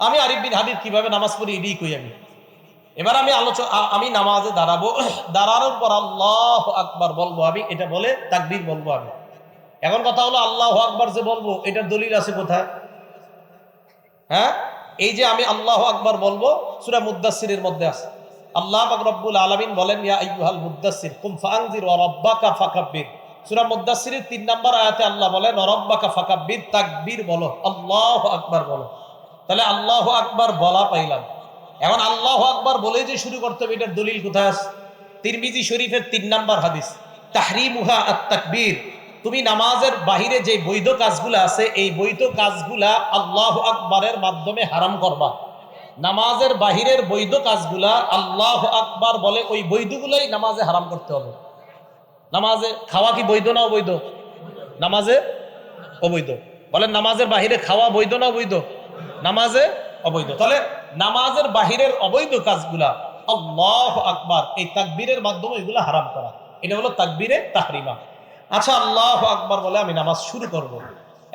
আমি আরিফ বিন হাবিব কীভাবে নামাজ পড়ি এটাই কই আমি? এবার আমি আলোচনা আমি নামাজে দাঁড়াবো। দাঁড়ানোর পর আল্লাহ আকবার বলব আমি, এটা বলে তাকবীর বলব আমি। এখন কথা হলো আল্লাহ আকবার যে বলব, এটার দলিল আছে কোথায়? হ্যাঁ? এই যে আমি আল্লাহ আকবার বলব, সুরা মুদাসিরের মধ্যে আছে। আল্লাহ রব্বুল আলামিন বলেন, ইয়া আইয়ুহাল মুদাসসির, কুম ফাআনজির ওয়া ফাকাব্বির। সূরা মুদাসসিরের 3 নম্বর আয়াতে আল্লাহ বলেন, ওয়া রাব্বাকা ফাকাব্বির, তাকবীর বলো, আল্লাহ আকবার বলো। তাহলে আল্লাহ আকবার বলা পাইলাম। এখন আল্লাহ আকবার বলে যে শুরু করতে হবে, এটার দলিল কোথায় তিরমিজি শরীফের তিন নাম্বার হাদিস, তাহরিমুহা আত-তাকবীর। তুমি নামাজের বাহিরে যে বৈধ কাজগুলা আছে, এই বৈধ কাজগুলা আল্লাহ আকবারের মাধ্যমে হারাম করবা। নামাজের বাহিরের বৈধ কাজগুলা আল্লাহ আকবার বলে ওই বৈধগুলাই নামাজে হারাম করতে হবে। নামাজে খাওয়া কি বৈধ না অবৈধ? নামাজে অবৈধ। বলেন নামাজের বাহিরে খাওয়া বৈধ না অবৈধ? নামাজে অবৈধ। তাহলে নামাজের বাহিরের অবৈধ কাজগুলা আল্লাহ আকবার, এই তাকবীরের মাধ্যমে এগুলা হারাম করা। এটা হলো তাকবীরে তাহরিমা। আচ্ছা আল্লাহ আকবার বলে আমি নামাজ শুরু করব।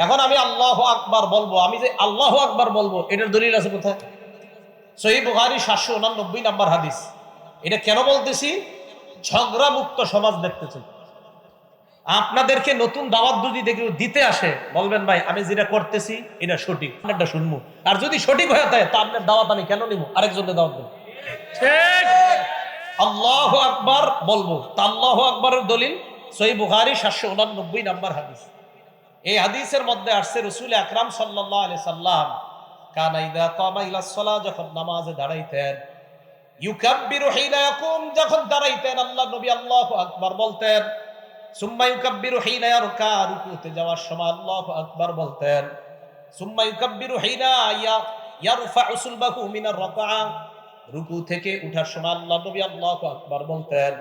এখন আমি আল্লাহ আকবার বলব, আমি যে আল্লাহ আকবার বলব, এটার দলিল আছে কোথায়? সহি বুহারি সাতশো উনানব্বই নাম্বার হাদিস। এটা কেন বলতেছি? ঝগড়া মুক্ত সমাজ দেখতেছি। আপনাদেরকে নতুন দাওয়াত যদি দেখে দিতে আসে বলবেন ভাই আমি যেটা করতেছি এটা সঠিক। আপনারটা শুনব। আর যদি সঠিক হয়ে থাকে তা আপনার দাওয়াত আমি কেন নিব? আরেকজনের দাওয়াত দেবো। আল্লাহ আকবার বলব। তা আল্লাহ আকবরের দলিল সহি বুহারি সাতশো উনানব্বই নাম্বার হাদিস। এই হাদিসের মধ্যে আসছে রসুল আকরাম সাল্লাহ আলি সাল্লাম কানাইদা কামাইলা সলা যখন নামাজে দাঁড়াইতেন ইউকাব্বিরু হিনা ইয়াকুম যখন দাঁড়াইতেন আল্লাহ নবী আল্লাহু আকবার বলতেন সুম্মা ইউকাব্বিরু হিনা ইয়ারকা, রুকুতে যাওয়ার সময় আল্লাহু আকবার বলতেন, সুম্মা ইউকাব্বিরু হিনা ইয়া ইয়ারফাউ সুলবাহু মিনার রাকআ, রুকু থেকে উঠার সময় আল্লাহ নবী আল্লাহু আকবার বলতেন,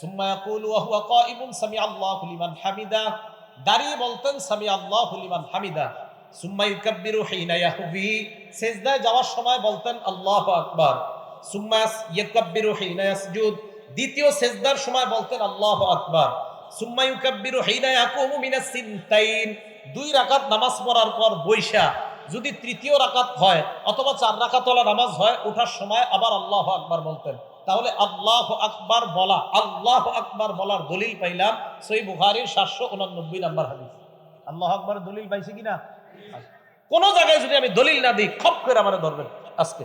সুম্মা ইয়াকুলু ওয়া হুয়া কাইমুন সামি আল্লাহু লিমান হামিদা, দাঁড়িয়ে বলতেন সামি আল্লাহু লিমান হামিদা, সুম্মা ইউকাব্বিরু হিনা ইয়াহবি সিজদায় যাওয়ার সময় বলতেন আল্লাহু আকবার, সুম্মা ইয়াকাব্বিরু হিনা ইয়াসজুদ, দ্বিতীয় সিজদার সময় বলতেন আল্লাহু আকবার। সুম্মা ইউকাব্বিরু দুই রাকাত নামাজ পড়ার পর বৈশা, যদি তৃতীয় রাকাত হয় অথবা চার রাকাতওয়ালা নামাজ হয়, ওঠার সময় আবার আল্লাহু আকবার বলতেন। তাহলে আল্লাহ আকবার বলা, আল্লাহ আকবার বলার দলিল পাইলাম সই বুখারির সাতশো উনানব্বই নাম্বার হাদিস। আল্লাহ আকবার দলিল পাইছি কিনা? কোন জায়গায় যদি আমি দলিল না দিই, খপ করে আমার ধরবেন আজকে।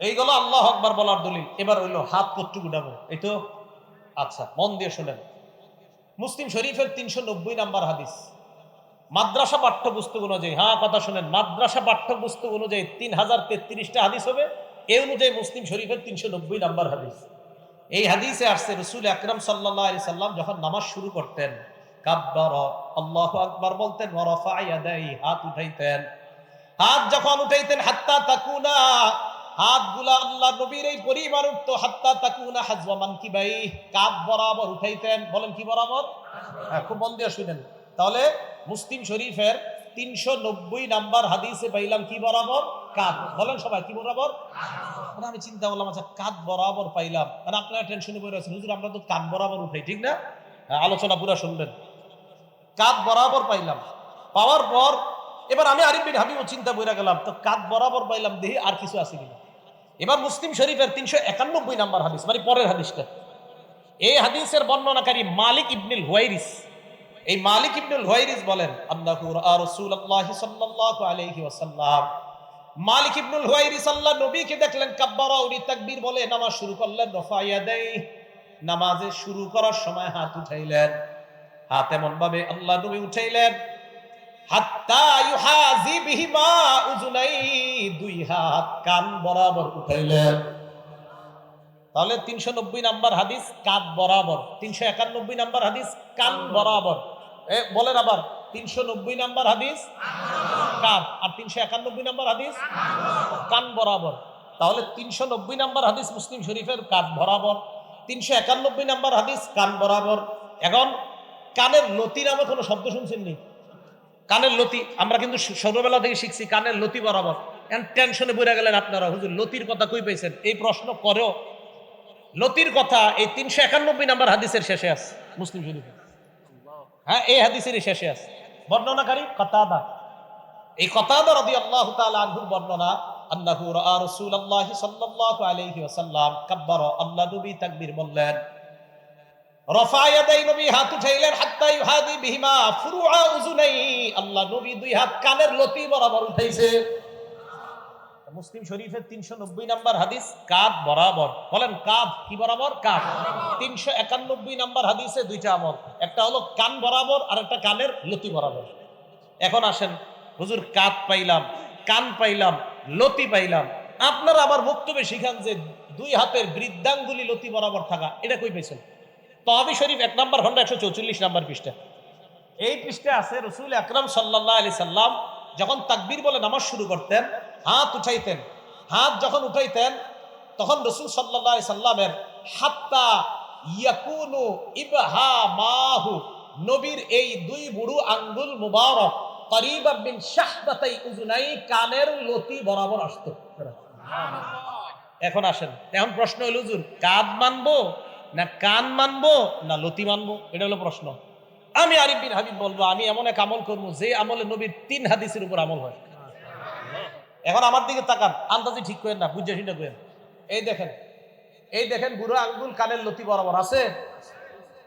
এইগুলো আল্লাহ আকবার বলার দলিল। এবার হইল হাত কট্টু উঠাবো? এই তো আচ্ছা মন দিয়ে শুনেন। মুসলিম শরীফের তিনশো নব্বই নাম্বার হাদিস। মাদ্রাসা পাঠ্যপুস্তক অনুযায়ী হ্যাঁ কথা শোনেন, মাদ্রাসা পাঠ্যপুস্তক অনুযায়ী তিন হাজার তেত্রিশটা হাদিস হবে। এই অনুযায়ী মুসলিম শরীফের তিনশো নব্বই নাম্বার হাদিস। এই হাদিসে আসছে রসুল আকরম সাল্লাহ আলি সাল্লাম যখন নামাজ শুরু করতেন আল্লাহ আকবার বলতেন হাত উঠাইতেন। হাত যখন উঠাইতেন, হাত্তা তাকুনা হাতগুলা আল্লাহ নবীর এই পরিবার উঠতো হাত্তা তাকুনা হাজওয়া মানকিবাই। কাপ বরাবর উঠাইতেন। বলেন কি বরাবর? হ্যাঁ, খুব মন দিয়ে শুনেন। তাহলে মুসলিম শরীফের তিনশো নব্বই নাম্বার হাদিসে পাইলাম কি বরাবর? কাঁধ। বলেন সবাই কি বরাবর? মানে আমি চিন্তা করলাম আচ্ছা কাঁধ বরাবর পাইলাম। মানে আপনারা টেনশনে পড়ে আছেন হুজুর আমরা তো কাঁধ বরাবর উঠাই ঠিক না? হ্যাঁ, আলোচনা পুরা শুনবেন। কাঁধ বরাবর পাইলাম। পাওয়ার পর এবার আমি আরিফ বিন হাবিব চিন্তা বইরা গেলাম তো কাঁধ বরাবর পাইলাম দেখি আর কিছু আছে কিনা? এবার মুসলিম শরীফের তিনশো একানব্বই নাম্বার হাদিস মানে পরের হাদিসটা। এই হাদিসের বর্ণনাকারী মালিক ইবনুল হুয়াইরিস। এই মালিক ইবনুল হুয়াইরিস বলেন মালিক ইবনুল হুয়াইরিস আল্লাহ নবীকে দেখলেন, কাব্বারা, উনি তাকবীর বলে নামাজ শুরু করলেন রফাইয়া দেই নামাজে শুরু করার সময় হাত উঠাইলেন। হাত এমন ভাবে আল্লাহ নবী উঠাইলেন হাত্তা ইউহাজি বিহিমা উজুনাই কান বরাবর তাহলে তিনশো নব্বই নাম্বার হাদিস কান বরাবর। নাম্বার আর নাম্বার হাদিস বরাবর। তাহলে নাম্বার হাদিস মুসলিম শরীফের কান বরাবর তিনশো একানব্বই নাম্বার হাদিস কান বরাবর। এখন কানের লতি নামে কোনো শব্দ শুনছেন নি? কানের লতি, আমরা কিন্তু ছোটবেলা থেকে শিখছি কানের লতি বরাবর। টেনশনে বইরা গেলেন আপনারা, হুজুর, লতির কথা কই পেয়েছেন এই প্রশ্ন করেও লতির কথা এই তিনশো একানব্বই নাম্বার হাদিসের শেষে আছে, মুসলিম শরীফে। হ্যাঁ এই হাদিসের শেষে আছে। বর্ণনাকারী কতাদা। এই কতাদা রাদিয়াল্লাহু তাআলা আনহুর বর্ণনা, আন্নাহু রাআ রাসূলুল্লাহ সাল্লাল্লাহু আলাইহি ওয়াসাল্লাম কাব্বারা আল্লাহ নবী তাকবীর বললেন নবী হাত উঠাইলেন বিহিমা ফুরুআ আল্লাহ দুই হাত কানের লতি বরাবর উঠাইছে। মুসলিম শরীফের তিনশো নব্বই নাম্বার হাদিস কাপ বরাবর। বলেন কাপ কি বরাবর? কাপ তিনশো একানব্বই নাম্বার হাদিসে দুইটা আমল। একটা হলো কান বরাবর, আর একটা কানের লতি বরাবর। এখন আসেন, হুজুর কাপ পাইলাম, কান পাইলাম, লতি পাইলাম। আপনারা আবার বক্তব্যে শিখান যে দুই হাতের বৃদ্ধাঙ্গুলি লতি বরাবর থাকা, এটা কই পেয়েছেন তহাবি শরীফ এক নম্বর খন্ড একশো চৌচল্লিশ নাম্বার পৃষ্ঠা। এই পৃষ্ঠে আছে রসুল আকরম সাল্লাহ আলি সাল্লাম যখন তাকবীর বলে নামাজ শুরু করতেন হাত উঠাইতেন হাত যখন উঠাইতেন তখন রসুল সাল্লাহ সাল্লামের হাত্তা ইয়াকুনু ইবহা মাহু নবীর এই দুই বুড়ু আঙ্গুল মুবারক করিবা বিন শাহদাতাই উজুনাই কানের লতি বরাবর আসতো। এখন আসেন এখন প্রশ্ন হলো কাদ মানবো না কান মানবো, না লতি মানবো? এটা হলো প্রশ্ন। আমি আরিফ বিন হাবিব বলব, আমি এমন এক আমল করব, যে আমলে নবীর তিন হাদিসের উপর আমল হয়। এখন আমার দিকে তাকান, আন্দাজি ঠিক করেন না, বুঝে ঠিক করেন। এই দেখেন এই দেখেন বুড়ো আঙ্গুল কানের লতি বরাবর আছে?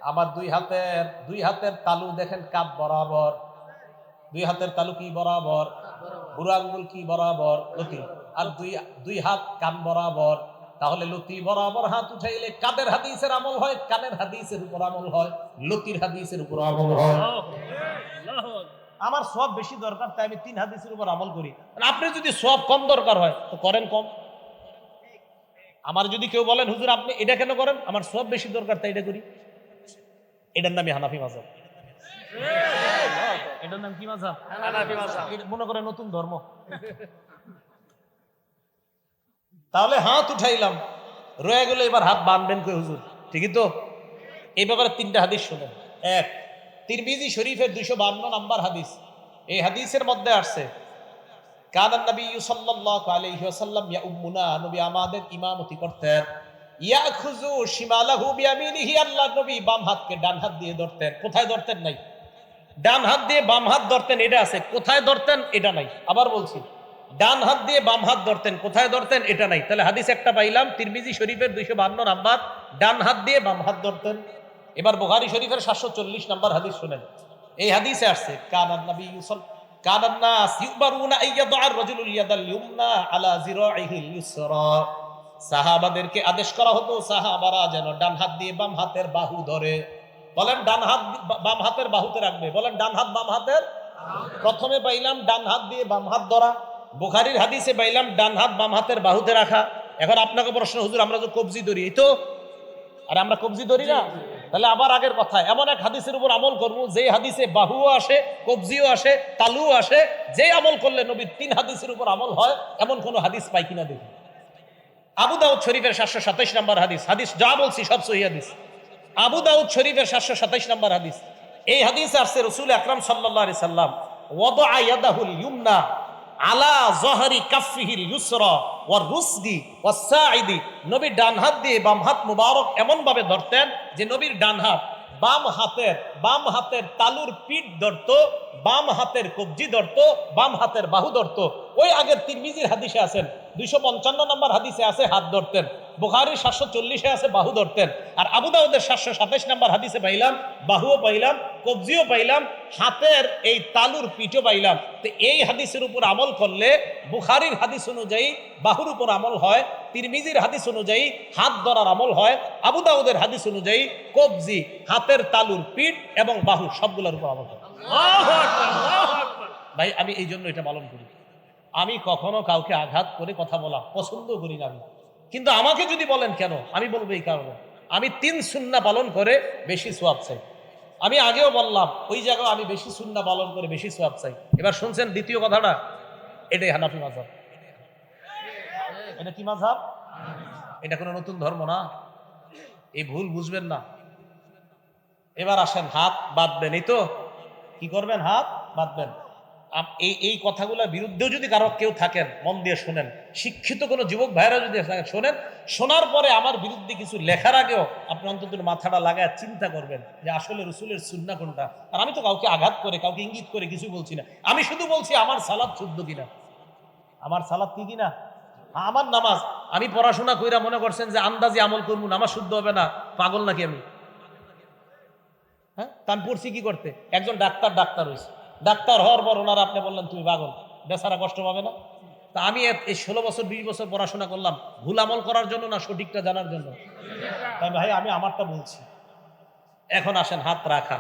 আমার দুই হাতের দুই হাতের তালু দেখেন কাপ বরাবর। দুই হাতের তালু কি বরাবর? বুড়ো আঙ্গুল কি বরাবর? লতি। আর দুই দুই হাত কান বরাবর। তাহলে লতি বরাবর হাত উঠাইলে কাদের হাদিসের আমল হয়? কানের হাদিসের উপর আমল হয়? লতির হাদিসের উপর আমল হয়। আমার সব বেশি দরকার তাই আমি তিন হাদিসের উপর আমল করি। আপনি যদি সব কম দরকার হয় তো করেন কম। আমার যদি কেউ বলেন হুজুর আপনি এটা কেন করেন? আমার সব বেশি দরকার তাই এটা করি। এটার নামই হানাফি মাজাব এটার নাম কি মাজাব এটা মনে করে নতুন ধর্ম। তাহলে হাত উঠাইলাম। রয়ে গেলে এবার হাত বাঁধবেন কই হুজুর? ঠিকই তো? এই ব্যাপারে তিনটা হাদিস শুনেন। এক, তিরমিজি শরীফের দুইশো বান্ন নাম্বার হাদিস। এই হাদিসের মধ্যে আসছে কানান নবী সাল্লাল্লাহু আলাইহি ওয়াসাল্লাম ইয়া উম্মুনা নবী আমাদের ইমামতি করতেন। ইয়াখুযু শিমালাহু বিয়ামিনিহি আল্লাহ নবী বাম হাতকে ডান হাত দিয়ে ধরতেন। কোথায় ধরতেন নাই? ডান হাত দিয়ে বাম হাত ধরতেন, এটা আছে। কোথায় ধরতেন, এটা নাই। আবার বলছি ডান হাত দিয়ে বাম হাত ধরতেন, কোথায় ধরতেন এটা নাই। তাহলে হাদিস একটা পাইলাম, তিরমিজি শরীফের দুইশো বান্ন নাম্বার, ডান হাত দিয়ে বাম হাত ধরতেন। এবার বুখারী শরীফের সাতশো চল্লিশ নাম্বার হাদিস শুনেন। এই হাদিসে আসছে সাহাবাদেরকে আদেশ করা হতো, সাহাবারা যেন ডান হাত দিয়ে বাম হাতের বাহু ধরে। বলেন ডান হাত, বাম হাতের বাহুতে রাখবে। বলেন ডান হাত, বাম হাতের? প্রথমে পাইলাম, ডান হাত দিয়ে বাম হাত ধরা। বুখারির হাদিসে পাইলাম ডান হাত, বাম হাতের বাহুতে রাখা। এখন আপনাকে প্রশ্ন, হুজুর, আমরা তো কবজি ধরি, এই তো? আর আমরা কবজি ধরি না? তাহলে আবার আগের কথা, এমন এক হাদিসের উপর আমল করব যে হাদিসে বাহুও আসে, কবজিও আসে, তালুও আসে যে আমল করলে নবীর তিন হাদিসের উপর আমল হয়, এমন কোন হাদিস পাই কিনা দেখি। আবু দাউদ শরীফের সাতশো সাতাইশ নম্বর হাদিস। হাদিস যা বলছি সব সহি হাদিস। আবু দাউদ শরীফের সাতশো সাতাইশ নম্বর হাদিস। এই হাদিস আসছে রসুল আকরাম সাল্লাহ সাল্লাম ওয়াদা ইয়াদাহুল ইউমনা আলা জহরি কাফিহিল ইউসরা ওয়ার রুসদি ওয়াসাইদি নবীর ডান হাত দিয়ে বাম হাত মুবারক এমনভাবে ধরতেন যে নবীর ডান হাত বাম হাতের বাম হাতের তালুর পিঠ ধরত, বাম হাতের কবজি ধরত, বাম হাতের বাহু ধরত। ওই আগের তিরমিজির হাদিসে আছেন। দুইশো পঞ্চান্ন নম্বর হাদিসে আছে, হাত ধরতেন। বুখারির সাতশো চল্লিশে আছে বাহু ধরতেন। আর আবু দাউদের সাতশো সাতাইশ নম্বর হাদিসে পাইলাম বাহুও পাইলাম কবজিও পাইলাম হাতের এই তালুর পিঠও পাইলাম। তো এই হাদিসের উপর আমল করলে বুখারির হাদিস অনুযায়ী বাহুর উপর আমল হয় তিরমিজির হাদিস অনুযায়ী হাত ধরার আমল হয় আবু দাউদের হাদিস অনুযায়ী কবজি হাতের তালুর পিঠ এবং বাহু সবগুলোর উপর আমল হয়। ভাই আমি এই জন্য এটা পালন করি। আমি কখনো কাউকে আঘাত করে কথা বলা পছন্দ করি না আমি। কিন্তু আমাকে যদি বলেন কেন? আমি বলব এই কারণে। আমি তিন সুন্না পালন করে বেশি সোয়াব চাই। আমি আগেও বললাম, ওই জায়গায় আমি বেশি সুন্না পালন করে বেশি সোয়াব চাই। এবার শুনছেন দ্বিতীয় কথাটা? এটাই হানাফি মাঝাব। এটা কি মাঝাব? এটা কোনো নতুন ধর্ম না। এই ভুল বুঝবেন না। এবার আসেন, হাত বাঁধবেন। এই তো, কি করবেন? হাত বাঁধবেন। এই এই কথাগুলোর বিরুদ্ধেও যদি কারও কেউ থাকেন, মন দিয়ে শোনেন, শিক্ষিত কোনো যুবক ভাইরা যদি শোনেন, শোনার পরে আমার বিরুদ্ধে কিছু লেখার আগেও আপনি অন্তত মাথাটা লাগায় চিন্তা করবেন যে আসলে রসুলের সুন্না কোনটা। আর আমি তো কাউকে আঘাত করে, কাউকে ইঙ্গিত করে কিছু বলছি না। আমি শুধু বলছি আমার সালাদ শুদ্ধ কিনা। আমার সালাদ কি কিনা? আমার নামাজ। আমি পড়াশোনা কইরা মনে করছেন যে আন্দাজি আমল করব, নামাজ শুদ্ধ হবে না। পাগল নাকি আমি? হ্যাঁ তা আমি পড়ছি কি করতে? একজন ডাক্তার ডাক্তার হয়েছে ডাক্তার হওয়ার পর ওনারা আপনি বললেন, তুমি পাগল, বেচারা কষ্ট পাবে না? তা আমি এই ষোলো বছর, বিশ বছর পড়াশোনা করলাম, ভুল আমল করার জন্য না সঠিকটা জানার জন্য? তাই ভাই, আমি আমারটা বলছি। এখন আসেন, হাত রাখা।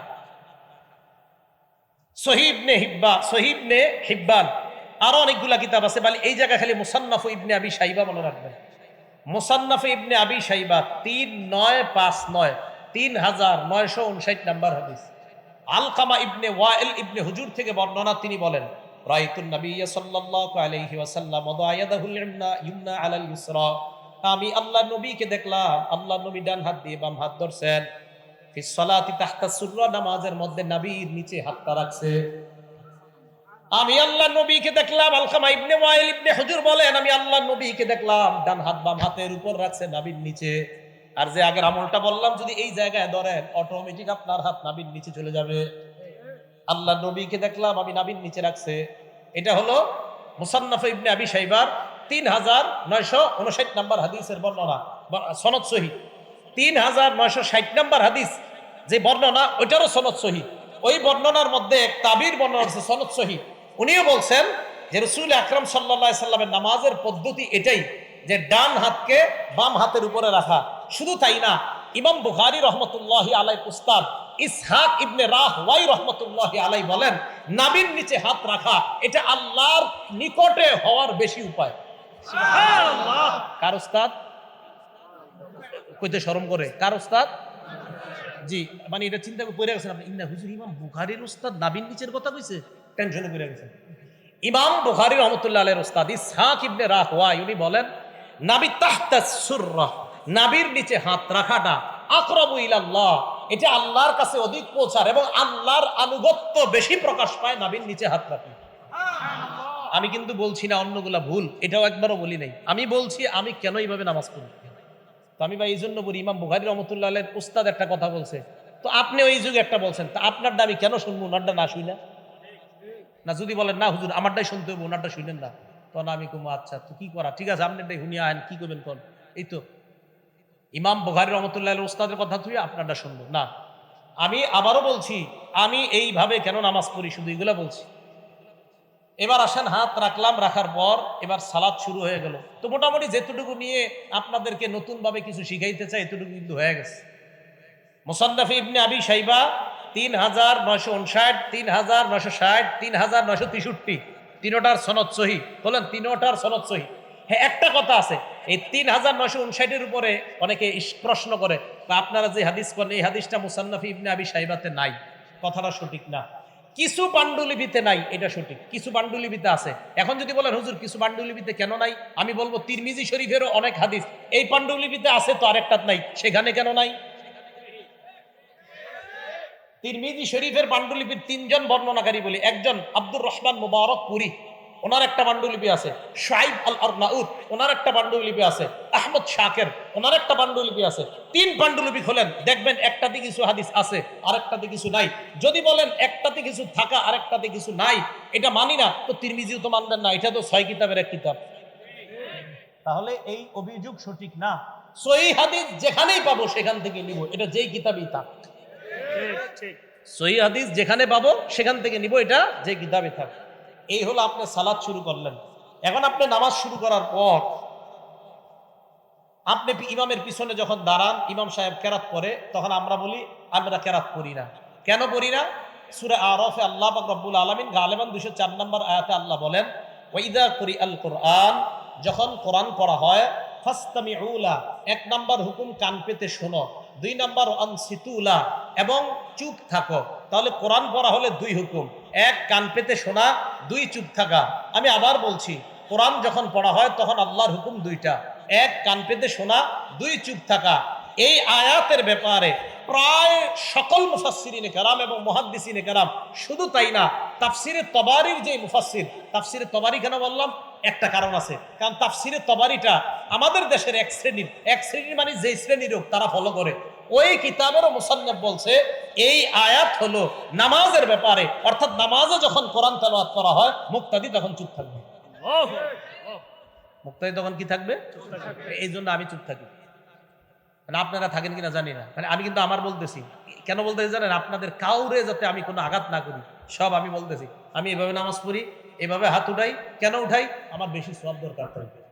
সহিব নে হিব্বা সহিব নে হিব্বান। আরও অনেকগুলা কিতাব আছে, বলে এই জায়গা খালি মুসান্নাফ ইবনে আবি সাইবা মনে রাখবেন। মুসান্নাফ ইবনে আবি সাইবা তিন নয় পাঁচ নয়, তিন হাজার নয়শো উনষাট নাম্বার হাদিস। আলকামা ইবনে ওয়াইল ইবনে হুজুর থেকে বর্ণনা তিনি বলেন, রাইতুন নবী সাল্লাল্লাহু আলাইহি ওয়াসাল্লাম ওয়াদা ইয়াদাহুল ইমনা ইমনা আলাল ইউসরা। আমি আল্লাহ নবীকে দেখলাম, আল্লাহ নবী ডান হাত দিয়ে বাম হাত ধরছেন। ফিস সালাতি তাহতা সুররা, নামাজের মধ্যে নবীর নিচে হাতটা রাখছে। আমি আল্লাহ নবীকে দেখলাম, আলকামা ইবনে ওয়াইল ইবনে হুজুর বলেন, আমি আল্লাহ নবীকে দেখলাম, ডান হাত বাম হাতের উপর রাখছে নাবির নিচে। আর যে আগের আমলটা বললাম, যদি এই জায়গায় ধরেন অটোমেটিক আপনার হাত নাবির নিচে চলে যাবে। আল্লাহ নবীকে দেখলাম, আমি নাবির নিচে রাখছে। এটা হলো মুসান্নাফ ইবনে আবি সাইবার তিন হাজার নয়শো উনষাট নাম্বার হাদিসের বর্ণনা সনদ সহি। তিন হাজার নয়শো ষাট নাম্বার হাদিস, যে বর্ণনা, ওইটারও সনদ সহি। ওই বর্ণনার মধ্যে এক তাবির বর্ণনা আছে, সনদ সহি। উনিও বলছেন যে রসুল আকরম সাল্লা সাল্লামের নামাজের পদ্ধতি এটাই। যে ডান হাতকে বাম হাতের উপরে রাখা। শুধু তাই না ইমাম বুখারি রহমতুল্লাহ আলাই উস্তাদ ইসহাক ইবনে রাহ ওয়াই রহমতুল্লাহ আলাই বলেন নাবির নিচে হাত রাখা এটা আল্লাহর নিকটে হওয়ার বেশি উপায়। কার উস্তাদ? কইতে শরম করে। কার উস্তাদ? জি মানে এটা চিন্তা করে গেছেন আপনি। ইন্না হুজুর ইমাম বুখারীর উস্তাদ নাবির নিচের কথা কইছে? টেনশনে পড়ে গেছেন। ইমাম বুখারী রহমতুল্লাহ আলাইহির উস্তাদ ইসহাক ইবনে রাহওয়া উনি বলেন নাবি তাহতা নাবির নিচে হাত রাখাটা আকরাবু ইলাল্লাহ। এটা আল্লাহর কাছে অধিক পৌঁছার এবং আল্লাহর আনুগত্য বেশি প্রকাশ পায় নাবির নিচে হাত রাখলে। আমি কিন্তু বলছি না অন্যগুলা ভুল, এটাও একবারও বলি নাই। আমি বলছি, আমি কেন এইভাবে নামাজ পড়ি? তো আমি ভাই এই জন্য বলি, ইমাম বুখারি রহমতুল্লাহ উস্তাদ একটা কথা বলছে। তো আপনি ওই যুগে একটা বলছেন, তা আপনার দাবি কেন শুনব? ওনারটা না শুই না যদি বলেন, না হুজুর, আমারটাই শুনতে হবে ওনারটা শুনেন না। তখন আমি কমো আচ্ছা তো কি করা? ঠিক আছে আপনারটাই শুনিয়া আইন, কি করবেন কোন? এই তো, ইমাম বুখারি রহমতুল্লাহ ওস্তাদের কথা তুই আপনারটা শুনব। না, আমি আবারও বলছি, আমি এইভাবে কেন নামাজ পড়ি? শুধু এগুলা বলছি। এবার আসেন, হাত রাখলাম, রাখার পর এবার সালাদ শুরু হয়ে গেল। তো মোটামুটি যেতটুকু নিয়ে আপনাদেরকে নতুনভাবে কিছু শিখাইতে চাই, এতটুকু কিন্তু হয়ে গেছে। মোসান্নফি ইবনে আবি সাইবা তিন হাজার নয়শো উনষাট, তিন হাজার নয়শো ষাট, তিন হাজার নয়শো তেষট্টি। তিনোটার সনদ সহি। বলেন, তিনোটার সনদ সহি। হ্যাঁ একটা কথা আছে, এই তিন হাজার নয়শো উনষাটের উপরে অনেকে প্রশ্ন করে আপনারা যে হাদিস করেন, এই হাদিসটা মুসান্নফি ইবনে আবি সাইবাতে নাই। কথাটা সঠিক না। কিছু পাণ্ডুলিপিতে নাই, এটা সঠিক। কিছু পাণ্ডুলিপিতে আছে। এখন যদি বলেন, হুজুর, কিছু পাণ্ডুলিপিতে কেন নাই? আমি বলব, তিরমিজি শরীফেরও অনেক হাদিস। এই পাণ্ডুলিপিতে আছে তো আরেকটা নাই, সেখানে কেন নাই? তিরমিজি শরীফের পাণ্ডুলিপির তিনজন বর্ণনাকারী বলি একজন আব্দুর রহমান মুবারক পুরী ওনার একটা পাণ্ডুলিপি আছে শাইব আল আরনাউদ ওনার একটা পাণ্ডুলিপি আছে আহমদ শাকের ওনার একটা পাণ্ডুলিপি আছে। তিন পাণ্ডুলিপি খোলেন দেখবেন একটাতে কিছু হাদিস আছে আরেকটাতে কিছু নাই। যদি বলেন একটাতে কিছু থাকা আরেকটাতে কিছু নাই এটা মানি না তো তিরমিজিও তো মানবেন না এটা তো ছয় কিতাবের এক কিতাব। তাহলে এই অভিযোগ সঠিক না? সহি হাদিস যেখানেই পাবো সেখান থেকে নিব এটা যেই কিতাবই থাক। সহি হাদিস যেখানে পাবো, সেখান থেকে নিব, এটা যে কিতাবে থাক। এই হলো আপনি সালাদ শুরু করলেন। এখন আপনি নামাজ শুরু করার পর, আপনি ইমামের পিছনে যখন দাঁড়ান, ইমাম সাহেব কেরাত পরে তখন আমরা বলি, আমরা কেরাত পড়ি না। কেন পড়ি না? সুরে আরফে আল্লাহ রব্বুল আলমিন গালেবান দুশো চার নম্বর আয়াতে আল্লাহ বলেন ওইদা করি আল কোরআন যখন কোরআন পড়া হয় ফাস্তামি এক নাম্বার হুকুম কান পেতে শোনো। দুই নাম্বার, আনসিতুলা, এবং চুপ থাকো। তাহলে কোরআন পড়া হলে দুই হুকুম। এক, কান পেতে শোনা, দুই, চুপ থাকা। আমি আবার বলছি, কোরআন যখন পড়া হয় তখন আল্লাহর হুকুম দুইটা। এক, কান পেতে শোনা, দুই, চুপ থাকা। এই আয়াতের ব্যাপারে প্রায় সকল মুফাসসিরিনে কারাম এবং মুহাদ্দিসিনে কারাম শুধু তাই না, তাফসিরে তবারির যে মুফাসসির, তাফসিরে তবারি কেন বললাম? একটা কারণ আছে। কারণ তাফসিরে তবারিটা আমাদের দেশের এক শ্রেণির এক শ্রেণির মানে যে শ্রেণির হোক তারা ফলো করে, ওই কিতাবেরও মুসান্নব বলছে, এই আয়াত হলো নামাজের ব্যাপারে, অর্থাৎ নামাজে যখন কোরআন তেলাওয়াত করা হয়, মুক্তাদি তখন চুপ থাকবে। মুক্তাদি তখন কি থাকবে? এই জন্য আমি চুপ থাকি। মানে আপনারা থাকেন কিনা জানি না। মানে আমি কিন্তু আমার বলতেছি। কেন বলতেছি জানেন? আপনাদের কাউরে যাতে আমি কোনো আঘাত না করি, সব আমি বলতেছি। আমি এভাবে নামাজ পড়ি, এভাবে হাত উঠাই, কেন উঠাই? আমার বেশি সব দরকার পড়ে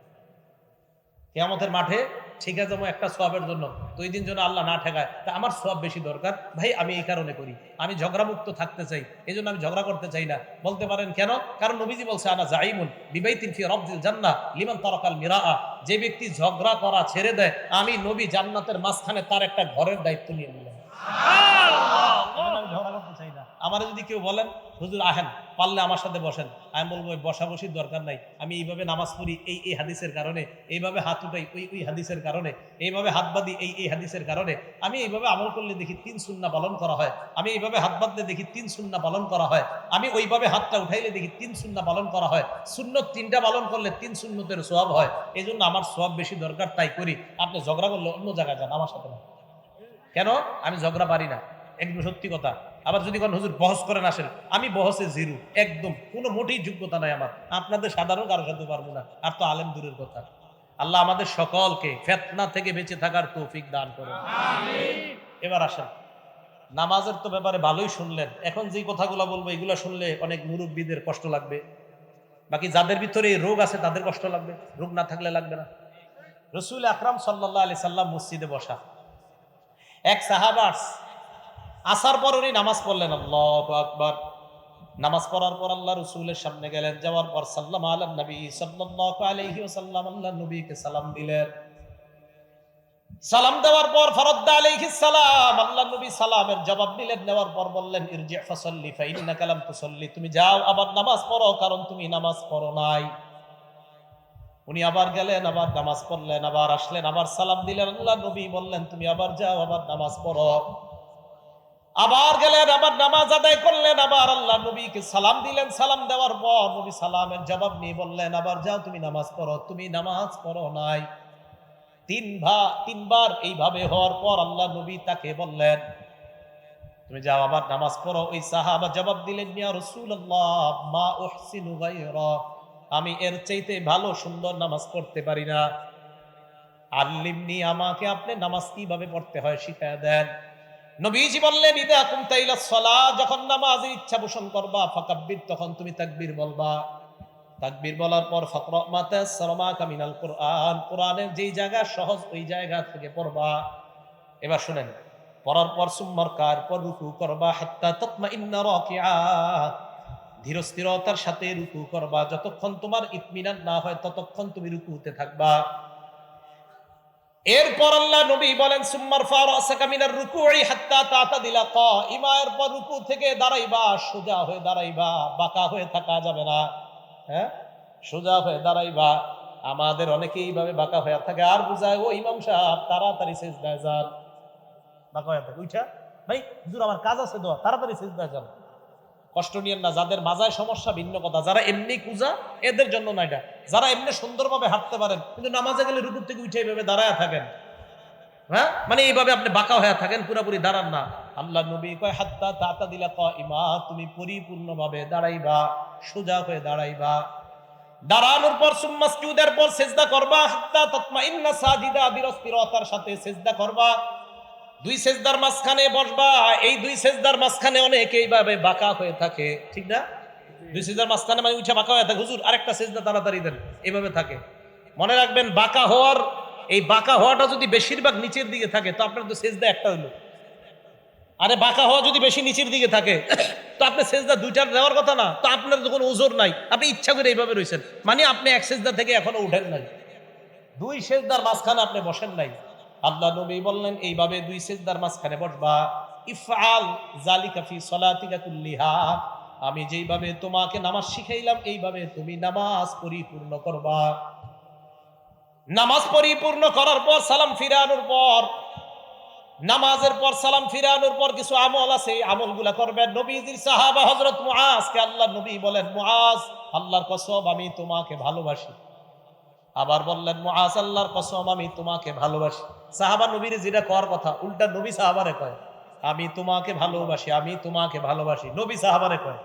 কেয়ামতের মাঠে ঠিক আছে একটা সবের জন্য দুই দিন জন্য আল্লাহ না ঠেকায়, তা আমার সব বেশি দরকার। ভাই, আমি এই কারণে করি। আমি ঝগড়ামুক্ত থাকতে চাই এই জন্য আমি ঝগড়া করতে চাই না। বলতে পারেন, কেন? কারণ নবীজি বলছে, আনা জাইমুন বিবাইতিন ফি রব্দিল জান্নাহ লিমান তারাকাল মিরাআ। যে ব্যক্তি ঝগড়া করা ছেড়ে দেয়, আমি নবী জান্নাতের মাঝখানে তার একটা ঘরের দায়িত্ব নিয়ে নিলাম আমি ঝগড়া করতে চাই না আমার যদি কেউ বলেন, হুজুর, আহেন, পারলে আমার সাথে বসেন। আমি বলব বসা বসির দরকার নাই। আমি এইভাবে নামাজ পড়ি এই এই হাদিসের কারণে, এইভাবে হাত উঠাই ওই ওই হাদিসের কারণে, এইভাবে হাত বাঁধি এই এই হাদিসের কারণে। আমি এইভাবে আমল করলে দেখি তিন সুন্না পালন করা হয়। আমি এইভাবে হাত বাঁধলে দেখি তিন সুন্না পালন করা হয়। আমি ওইভাবে হাতটা উঠাইলে দেখি তিন সুন্না পালন করা হয়। শূন্য তিনটা পালন করলে তিন সুন্নতের সোয়াব হয়। এই জন্য আমার সোয়াব বেশি দরকার, তাই করি। আপনি ঝগড়া করলে অন্য জায়গায় যান, আমার সাথে কেন? আমি ঝগড়া পারি না। একদম সত্যি কথা। আবার যদি কোন হুজুর বহস করেন আসেন। আমি বহসে জিরু একদম। কোনো মোটেই যোগ্যতা নাই আমার। আপনাদের সাধারণ কারও সাথে পারব না। আর তো আলেম দূরের কথা। আল্লাহ আমাদের সকলকে ফেতনা থেকে বেঁচে থাকার তৌফিক দান করে এবার আসেন। নামাজের তো ব্যাপারে ভালোই শুনলেন। এখন যে কথাগুলো বলব এগুলো শুনলে অনেক মুরব্বীদের কষ্ট লাগবে। বাকি যাদের ভিতরে এই রোগ আছে তাদের কষ্ট লাগবে। রোগ না থাকলে লাগবে না। রসুল আকরাম সাল্লাহ আলি সাল্লাম মসজিদে বসা। এক সাহাবাস আসার পর উনি নামাজ পড়লেন, আল্লাহ আকবার। নামাজ পড়ার পর আল্লাহ রসুলের সামনে গেলেন, যাওয়ার পর সাল্লাম আল্লাহ নবী, সাল্লাল্লাহু আলাইহি ওয়াসাল্লাম আল্লাহ নবীকে সালাম দিলেন। সালাম দেওয়ার পর ফরদ্দা আলাইহিস সালাম, আল্লাহ নবী সালামের জবাব দিলেন, দেওয়ার পর বললেন, ইরজি ফাসাল্লি তুমি যাও, আবার নামাজ পড়ো, কারণ তুমি নামাজ পড়ো নাই। উনি আবার গেলেন, আবার নামাজ পড়লেন, আবার আসলেন, আবার সালাম দিলেন, আল্লাহ নবী বললেন, তুমি আবার যাও, আবার নামাজ পড়ো। আবার গেলেন, আবার নামাজ আদায় করলেন, আবার আল্লাহ নবীকে সালাম দিলেন। সালাম দেওয়ার পর নবী সালামের জবাব নিয়ে বললেন, আবার যাও, তুমি নামাজ পড়ো। তুমি নামাজ পড়ো নাই। তিন ভা, তিনবার এইভাবে হওয়ার পর আল্লাহ নবী তাকে বললেন, তুমি যাও, আবার নামাজ পড়ো। ওই সাহাবা জবাব দিলেন, ইয়া রাসূলুল্লাহ, মা উহসিনু আমি এর চাইতে ভালো, সুন্দর নামাজ পড়তে পারি না। আল্লিমনি, আমাকে আপনি নামাজ কীভাবে পড়তে হয়, শিখায় দেন। নবীজি বললেন, ইদা কুমতা ইলা সলা যখন নামাজের ইচ্ছা পোষণ করবা, ফাকাব্বির, তখন তুমি তাকবীর বলবা। তাকবীর বলার পর, ফাকরা মাতা সারমা কামিনাল কোরআন কোরআনের যেই জায়গা সহজ, ওই জায়গা থেকে পড়বা। এবার শুনেন, পড়ার পর সুম্মার কার পর রুকু করবা, হাত্তা তাতমা ইন্না রাকিআ। ধীর স্থিরতার সাথে রুকু করবা, যতক্ষণ তোমার ইতমিনান না হয়, ততক্ষণ তুমি রুকুতে থাকবা। এরপর আল্লাহ নবী বলেন, সুম্মার ফারাসাকা মিনার রুকুই হাত্তা তাতাদিলা কাইমা এরপর রুকু থেকে দাঁড়াইবা, সোজা হয়ে দাঁড়াইবা, বাঁকা হয়ে থাকা যাবে না। হ্যাঁ? সোজা হয়ে দাঁড়াইবা। আমাদের অনেকে এইভাবে বাঁকা হয়ে থাকে। আর বুঝায়, ও ইমাম সাহেব, তাড়াতাড়ি সেজদায় যান। বাঁকা হয়ে থাকে। উঠা ভাই, হুজুর, আমার কাজ আছে, দোয়া, তাড়াতাড়ি সেজদায় যান। কষ্ট নিয়েন না, যাদের মাজায় সমস্যা, ভিন্ন কথা। যারা এমনি কুজা এদের জন্য না এটা। যারা এমনি সুন্দরভাবে হাঁটতে পারেন, কিন্তু নামাজে গেলে রুকুর থেকে উঠে এইভাবে দাঁড়ায় থাকেন। হ্যাঁ? মানে এইভাবে আপনি বাঁকা হয়ে থাকেন, পুরোপুরি দাঁড়ান না। আল্লাহ নবী কয়, হাত্তা তাতা দিলা ক ইমা তুমি পরিপূর্ণভাবে দাঁড়াইবা, সোজা হয়ে দাঁড়াইবা। দাঁড়ানোর পর সুম্মাসজুদের পর সেজদা করবা, হাত্তা তাতমাইন্না সাজিদা বিরস্তিরতার সাথে সেজদা করবা। দুই সেজদার মাঝখানে বসবা, এই দুই সেজদার মাঝখানে অনেকে এইভাবে বাঁকা হয়ে থাকে, ঠিক না? দুই সেজদার মাঝখানে মানে উঠে বাঁকা হয়ে থাকে। হুজুর, আরেকটা সেজদা তাড়াতাড়ি দেন এইভাবে থাকে। মনে রাখবেন, বাঁকা হওয়ার, এই বাঁকা হওয়াটা যদি বেশিরভাগ নিচের দিকে থাকে, তো আপনার তো সেজদা একটা হলো। আরে বাঁকা হওয়া যদি বেশি নিচের দিকে থাকে, তো আপনি সেজদা দুইটার দেওয়ার কথা না, তো আপনার তো কোনো ওজোর নাই। আপনি ইচ্ছা করে এইভাবে রয়েছেন। মানে আপনি এক সেজদা থেকে এখনও উঠেন নাই। দুই সেজদার মাঝখানে আপনি বসেন নাই। আল্লাহ নবী বললেন, এইভাবে দুই সেজদার মাঝখানে বসবা। ইফআল জালিকা ফি সলাতিকা কুল্লিহা। আমি যেইভাবে তোমাকে নামাজ শিখাইলাম, এইভাবে তুমি নামাজ পরিপূর্ণ করবা। নামাজ পরিপূর্ণ করার পর সালাম ফিরানোর পর, নামাজের পর সালাম ফিরানোর পর কিছু আমল আছে, এই আমলগুলা করবেন নবীজির সাহাবা হযরত মুআজকে আল্লাহ নবী বলেন, মুআজ, আল্লাহর কসম, আমি তোমাকে ভালোবাসি। আবার বললেন, মুআজ আল্লাহর কসম, আমি তোমাকে ভালোবাসি। সাহাবা নবীর যেটা কর কথা, উল্টা নবী সাহাবারে কয়, আমি তোমাকে ভালোবাসি, আমি তোমাকে ভালোবাসি। নবী সাহাবারে কয়,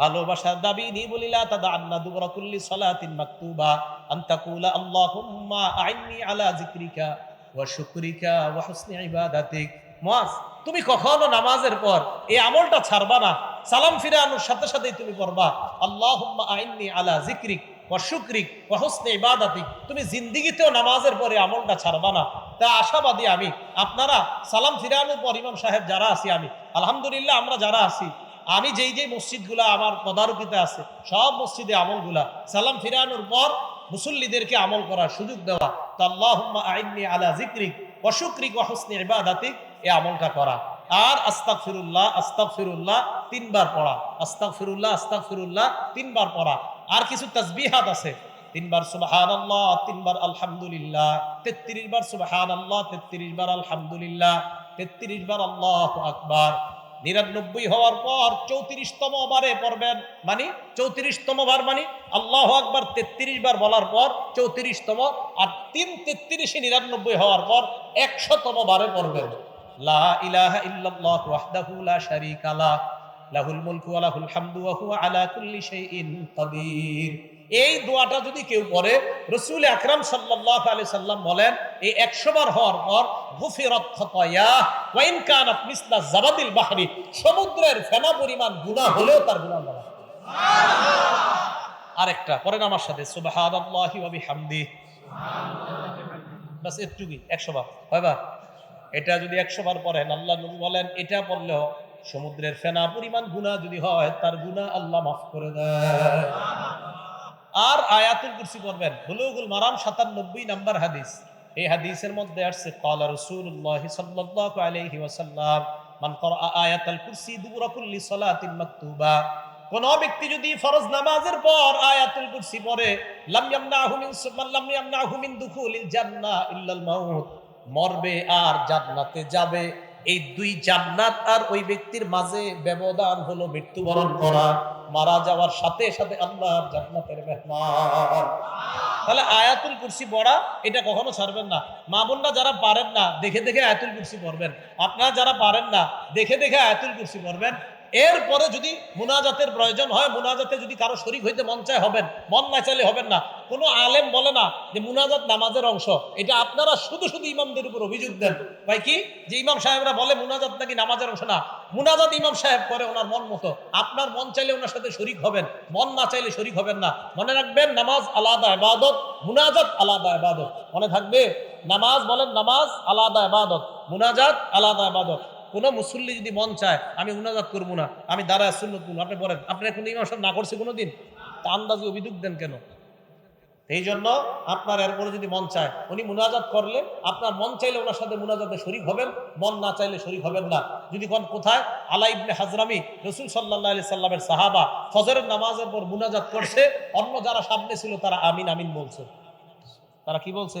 ভালোবাসার দাবি নি বলিলা তাদা আন্না দুবরা কুল্লি সালাতিন মাকতুবা, আন তাকুলা আল্লাহুম্মা আইন্নি আলা যিকরিকা ওয়া শুকরিকা ওয়া হুসনি ইবাদাতিক। মুআজ, তুমি কখনো নামাজের পর এই আমলটা ছাড়বা না। সালাম ফিরানোর সাথে সাথেই তুমি করবা আল্লাহুম্মা আইন্নি আলা যিকরিক। ওয়া শুকরিক ওয়া হুসনি ইবাদাতিক তুমি জিন্দেগিতেও নামাজের পরে আমলটা ছাড়বা না। তা আশাবাদী আমি, আপনারা সালাম ফিরানোর পর ইমাম সাহেব যারা আছি আমি, আলহামদুলিল্লাহ আমরা যারা আছি, আমি যেই যেই মসজিদগুলা আমার তদারকিতে আছে, সব মসজিদে আমলগুলা, সালাম ফিরানোর পর মুসল্লিদেরকে আমল করার সুযোগ দেওয়া। তো আল্লাহুম্মা আইন্নি আলা যিকরিক ওয়া শুকরিক ওয়া হুসনি ইবাদাতিক এই আমলটা করা। আর আস্তাগফিরুল্লাহ আস্তাগফিরুল্লাহ তিনবার পড়া। আস্তাগফিরুল্লাহ আস্তাগফিরুল্লাহ তিনবার পড়া। আর কিছু তাসবিহাত আছে। তিনবার সুবহানাল্লাহ, তিনবার আলহামদুলিল্লাহ 33 বার সুবহানাল্লাহ 33 বার আলহামদুলিল্লাহ 33 বার আল্লাহু আকবার। নিরানব্বই হওয়ার পর চৌত্রিশতম বারে পড়বেন মানে চৌত্রিশতম বার মানে আল্লাহ আকবার তেত্রিশ বার বলার পর চৌত্রিশতম আর তিন তেত্রিশে নিরানব্বই হওয়ার পর একশতম বারে পড়বেন। লা ইলাহা ওয়াহদাহু লা শারীকা লাহ লাহুল মুলকু ওয়া লাহুল হামদু ওয়া হুয়া আলা কুল্লি শাইইন কাদির। এই দোয়াটা যদি কেউ পড়ে রসুল আকরাম সাল্লাম বলেন, এই 100 বার হওয়ার পর জাবাদিল সমুদ্রের ফেনা পরিমাণ গুনাহ হলেও তার গুনাহ মাফ আরেকটা পড়েন আমার সাথে ওয়া বিহামদি বাস 100 বার। কয়বার? এটা যদি 100 বার পড়েন, আল্লাহ নবী বলেন, এটা পড়লেও সমুদ্রের ফেনা পরিমাণ গুনাহ যদি হয়, তার গুনাহ আল্লাহ মাফ করে দেয় আর আয়াতুল কুরসি পড়বেন, বুলুগুল মারাম সাতানব্বই নাম্বার হাদিস। এই হাদিসের মধ্যে আসছে, ক্বালা রাসূলুল্লাহ সাল্লাল্লাহু আলাইহি ওয়াসাল্লাম, মান ক্বারা আয়াতাল কুরসি সালাতিন মাকতুবা। কোন ব্যক্তি যদি ফরজ নামাজের পর আয়াতুল কুরসি পড়ে, লাম ইয়ামনাহু মিন মান লাম ইয়ামনাহু মিন দুখুলিল জান্নাহ ইল্লাল মাউত। মরবে আর জান্নাতে যাবে। এই দুই জান্নাত আর ওই ব্যক্তির মাঝে ব্যবধান হলো মৃত্যুবরণ করা। মারা যাওয়ার সাথে সাথে আল্লাহর জান্নাতের মেহমান। তাহলে আয়াতুল কুরসি পড়া, এটা কখনো ছাড়বেন না। মা বোনরা যারা পারেন না, দেখে দেখে আয়াতুল কুরসি পড়বেন। আপনারা যারা পারেন না, দেখে দেখে আয়াতুল কুরসি পড়বেন। এরপরে যদি মুনাজাতের প্রয়োজন হয়, মুনাজাতে যদি কারও শরিক হইতে মন চায়, হবেন। মন না চাইলে হবেন না। কোনো আলেম বলে না যে মুনাজাত নামাজের অংশ। এটা আপনারা শুধু শুধু ইমামদের উপর অভিযোগ দেন। ভাই কি? যে ইমাম সাহেবরা বলে মুনাজাত নাকি নামাজের অংশ না। মুনাজাত ইমাম সাহেব করে ওনার মন মতো। আপনার মন চাইলে ওনার সাথে শরিক হবেন। মন না চাইলে শরিক হবেন না। মনে রাখবেন, নামাজ আলাদা ইবাদত, মুনাজাত আলাদা ইবাদত। মনে থাকবে, নামাজ বলেন নামাজ আলাদা ইবাদত, মুনাজাত আলাদা ইবাদত। কোন মুসল্লি যদি মন চায়, আমি মুনাজাত করব না। আমি দাঁড়ায় সুন্নত করব আপনি বলেন আপনার কোনো ইমাম সাহেব না করছে কোনোদিন? তা আন্দাজে অভিযোগ দেন কেন? এই জন্য আপনার এরপরে যদি মন চায়, উনি মুনাজাত করলে আপনার মন চাইলে ওনার সাথে মুনাজাতে শরিক হবেন, মন না চাইলে শরিক হবেন না। যদি কোন কোথায়, আলা ইবনে হাজরামি, রসুল সাল্লাহ আলি সাল্লামের সাহাবা ফজরের নামাজের পর মুনাজাত করছে, অন্য যারা সামনে ছিল তারা আমিন আমিন বলছে। তারা কি বলছে?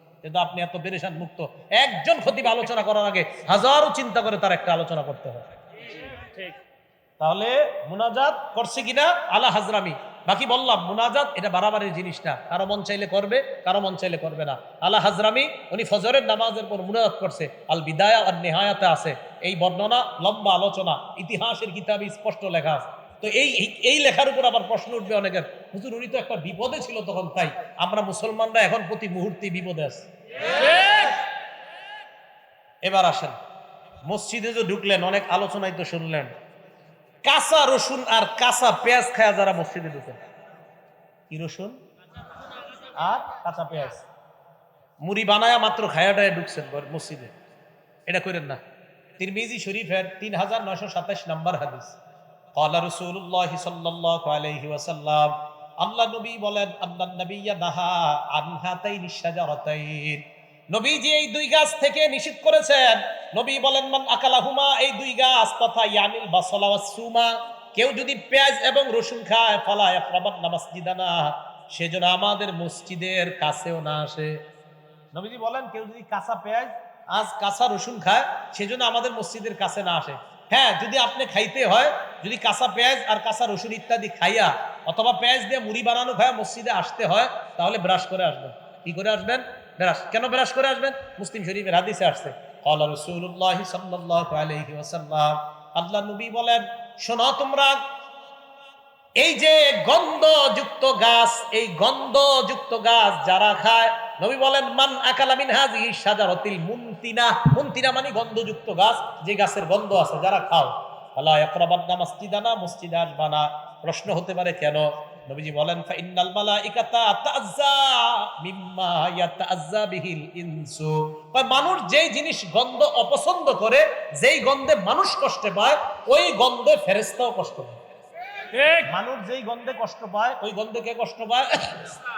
কিন্তু আপনি এত পেরেশান মুক্ত। একজন খতিব আলোচনা করার আগে হাজারো চিন্তা করে তার একটা আলোচনা করতে হয় তাহলে মুনাজাত করছে কিনা? আলা হাজরামি। বাকি বললাম মুনাজাত এটা বাড়াবাড়ির জিনিস না। কারও মন চাইলে করবে কারও মন চাইলে করবে না। আলা হাজরামি উনি ফজরের নামাজের পর মুনাজাত করছে। আল বিদায়া আর নেহায়াতে আছে। এই বর্ণনা লম্বা আলোচনা। ইতিহাসের কিতাবে স্পষ্ট লেখা আছে। তো এই, এই- লেখার উপর আবার প্রশ্ন উঠবে অনেকের হুজুর, উনি তো একটা বিপদে ছিল তখন, তাই আমরা মুসলমানরা এখন প্রতি মুহূর্তে বিপদে আছি। এবার আসেন, মসজিদে যে ঢুকলেন, অনেক আলোচনায় তো শুনলেন, কাঁচা রসুন আর কাঁচা পেঁয়াজ খায়া যারা মসজিদে ঢুকেন কি রসুন? আর কাঁচা পেঁয়াজ। মুড়ি বানায়া মাত্র খায়াটায় ঢুকছেন মসজিদে। এটা করেন না। তিরমিজি শরীফের তিন হাজার নয়শো সাতাশ নম্বর হাদিস। কলা রসুল্লাহ সাল্লাহ আলহি ওয়াসাল্লাম আল্লাহ নবী বলেন আল্লাহ নবীয়া নাহা আনহাতাই নিঃসাজারতাইন নবীজি এই দুই গাছ থেকে নিষেধ করেছেন। নবী বলেন, মান আকালাহুমা এই দুই গাছ, তথা ইয়ানিল বাসলা সুমা, কেউ যদি পেঁয়াজ এবং রসুন খায়, ফলা একরাবান নামাসজিদানা সেজন্য আমাদের মসজিদের কাছেও না আসে। নবীজি বলেন, কেউ যদি কাঁচা পেঁয়াজ, আজ কাঁচা রসুন খায় সেজন্য আমাদের মসজিদের কাছে না আসে। হ্যাঁ যদি আপনি খাইতে হয়, যদি কাঁচা পেঁয়াজ আর কাঁচা রসুন ইত্যাদি খাইয়া অথবা পেঁয়াজ দিয়ে মুড়ি বানানো খায় মসজিদে আসতে হয়, তাহলে ব্রাশ করে আসবেন। কি করে আসবেন? ব্রাশ। কেন ব্রাশ করে আসবেন? মুসলিম শরীফের হাদিসে আসছে। কলা রসুল্লাহ সাল্লাহ আলহি আল্লাহ নবী বলেন, শোনো তোমরা, এই যে গন্ধযুক্ত গাছ, এই গন্ধযুক্ত গাছ যারা খায় নবী বলেন মান আকালা মিন হাযিহি শাজারাতিল মুনতিনা মুনতিনা মানে গন্ধযুক্ত গাছ যে গাছের গন্ধ আছে যারা খাও। ফালা ইয়াকরাবান্না মসজিদানা? মসজিদে আসবানা প্রশ্ন হতে পারে কেন? নবীজি বলেন ফা ইন্নাল মালাইকাতা তাআজ্জা মিম্মা ইয়াতাআজ্জা বিহিল ইনসু। কয় মানুষ যেই জিনিস গন্ধ অপছন্দ করে যেই গন্ধে মানুষ কষ্ট পায় ওই গন্ধে ফেরেশতাও কষ্ট পায়। মানুষ যেই গন্ধে কষ্ট পায় ওই গন্ধে কে কষ্ট পায়?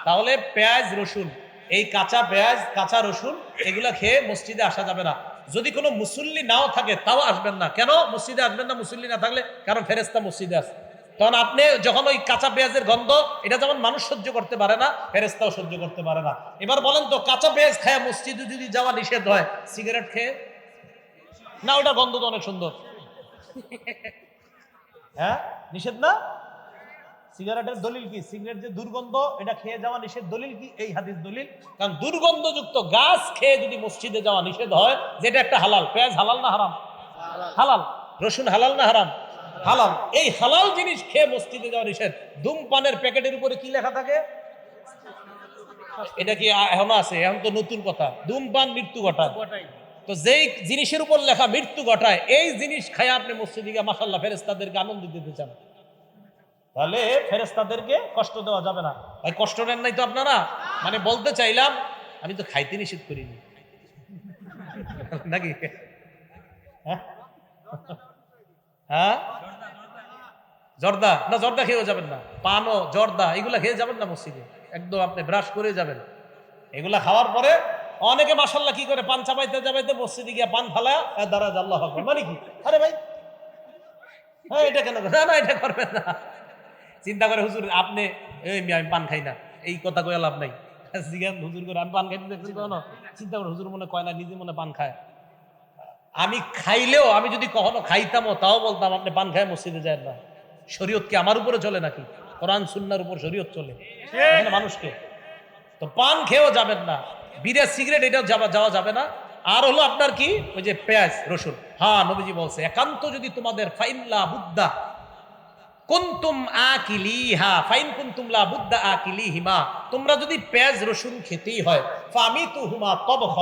তাহলে পেঁয়াজ রসুন। এই কাঁচা পেঁয়াজ, কাঁচা রসুন, এগুলো খেয়ে মসজিদে আসা যাবে না। যদি কোনো মুসল্লি নাও থাকে, তাও আসবেন না। কেন? মসজিদে আসবেন না মুসল্লি না থাকলে? কারণ ফেরেস্তা মসজিদে আছে। তখন আপনি যখন ওই কাঁচা পেঁয়াজের গন্ধ, এটা যেমন মানুষ সহ্য করতে পারে না ফেরেস্তাও সহ্য করতে পারে না। এবার বলেন তো, কাঁচা পেঁয়াজ খায় মসজিদে যদি যাওয়া নিষেধ হয়, সিগারেট খেয়ে? না ওটা গন্ধ তো অনেক সুন্দর। হ্যাঁ? নিষেধ না? সিগারেটের দলিল কি? সিগারেট যে দুর্গন্ধ, এটা খেয়ে যাওয়া নিষেধ দলিল কি? এই হাদিস দলিল। কারণ দুর্গন্ধযুক্ত গাছ খেয়ে যদি মসজিদে যাওয়া নিষেধ হয়, যেটা একটা হালাল। পেঁয়াজ হালাল না হারাম? হালাল। রসুন হালাল না হারাম? হালাল। এই হালাল জিনিস খেয়ে মসজিদে যাওয়া নিষেধ। ধূমপানের প্যাকেটের উপরে কি লেখা থাকে? এটা কি এখনও আছে? এখন তো নতুন কথা। ধূমপান মৃত্যু ঘটায়। তো যেই জিনিসের উপর লেখা মৃত্যু ঘটায়, এই জিনিস খায় আপনি মসজিদে গিয়ে মাসাল্লাহ ফেরেস্তাদেরকে আনন্দ দিতে চান। তাহলে ফেরেস্তাদেরকে কষ্ট দেওয়া যাবে না। ভাই কষ্ট নেন নাই তো আপনারা? মানে বলতে চাইলাম আমি তো খাইতে নিষেধ করিনি। নাকি? হ্যাঁ? হ্যাঁ? জর্দা? না জর্দা খেয়েও যাবেন না। পানও জর্দা এগুলা খেয়ে যাবেন না মসজিদে। একদম আপনি ব্রাশ করে যাবেন। এগুলা খাওয়ার পরে অনেকে মাসাল্লাহ কি করে? পান চাবাইতে যাবাইতে মসজিদে গিয়ে পান ফালা দাঁড়া আল্লাহ আকবার। মানে কি? আরে ভাই হ্যাঁ এটা কেন না না এটা করবেন না। চিন্তা করে হুজুর আপনি এই আমি পান খাই না এই কথা কয়ে লাভ নাই। জিজ্ঞান হুজুর করে আমি পান খাইতে দেখছি কখনো চিন্তা করে হুজুর মনে কয় না নিজে মনে পান খায়। আমি খাইলেও আমি যদি কখনো খাইতামও তাও বলতাম আপনি পান খায় মসজিদে যায় না। শরীয়ত কি আমার উপরে চলে নাকি? কোরআন সুন্নার উপর শরীয়ত চলে? মানুষকে। তো পান খেয়েও যাবেন না। বিড়ে সিগারেট এটাও যাওয়া যাওয়া যাবে না। আর হলো আপনার কি? ওই যে পেঁয়াজ রসুন। হ্যাঁ নবীজি বলছে একান্ত যদি তোমাদের ফাইল্লা বুদ্ধা কুন্তুম আকিলিহা, ফাইন কুন্তুম লা বুদ্ধা আকিলিহিমা। তোমরা যদি পেঁয়াজ, রসুন খেতেই হয় ফামিতু হুমা তবখ,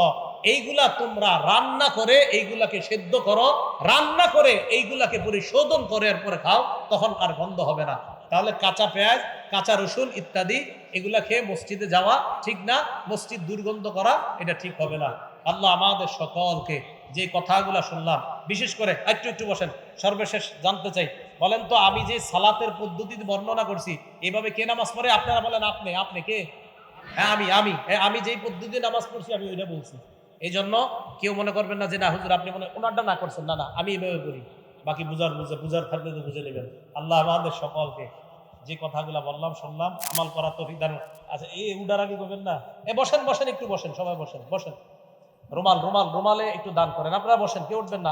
এইগুলা তোমরা রান্না করে, এইগুলাকে সেদ্ধ করো, রান্না করে, এইগুলাকে পরিশোধন করে এরপরে খাও, তখন আর গন্ধ হবে না। তাহলে কাঁচা পেঁয়াজ, কাঁচা রসুন ইত্যাদি, এগুলা খেয়ে মসজিদে যাওয়া ঠিক না, মসজিদ দুর্গন্ধ করা, এটা ঠিক হবে না। আল্লাহ আমাদের সকলকে যে কথাগুলা শুনলাম, বিশেষ করে একটু একটু বসেন, সর্বশেষ জানতে চাই বলেন তো আমি যে সালাতের পদ্ধতি বর্ণনা করছি এভাবে কে নামাজ পড়ে? আপনারা বলেন আপনি আপনি কে? হ্যাঁ আমি আমি হ্যাঁ, আমি যেই পদ্ধতি নামাজ পড়ছি আমি ওইটা বলছি। এই জন্য কেউ মনে করবেন না যে না হুজুর আপনি মনে ওনারটা না করছেন না না আমি এভাবে করি বাকি বুঝার বুঝে বুঝার থাকলে তো বুঝে নেবেন। আল্লাহ আমাদের সকলকে যে কথাগুলো বললাম শুনলাম আমাল করা তো দান আচ্ছা এই উডার আগে করবেন না? এ বসেন বসেন একটু বসেন সবাই বসেন বসেন। রুমাল রুমাল রুমালে একটু দান করেন। আপনারা বসেন কেউ উঠবেন না।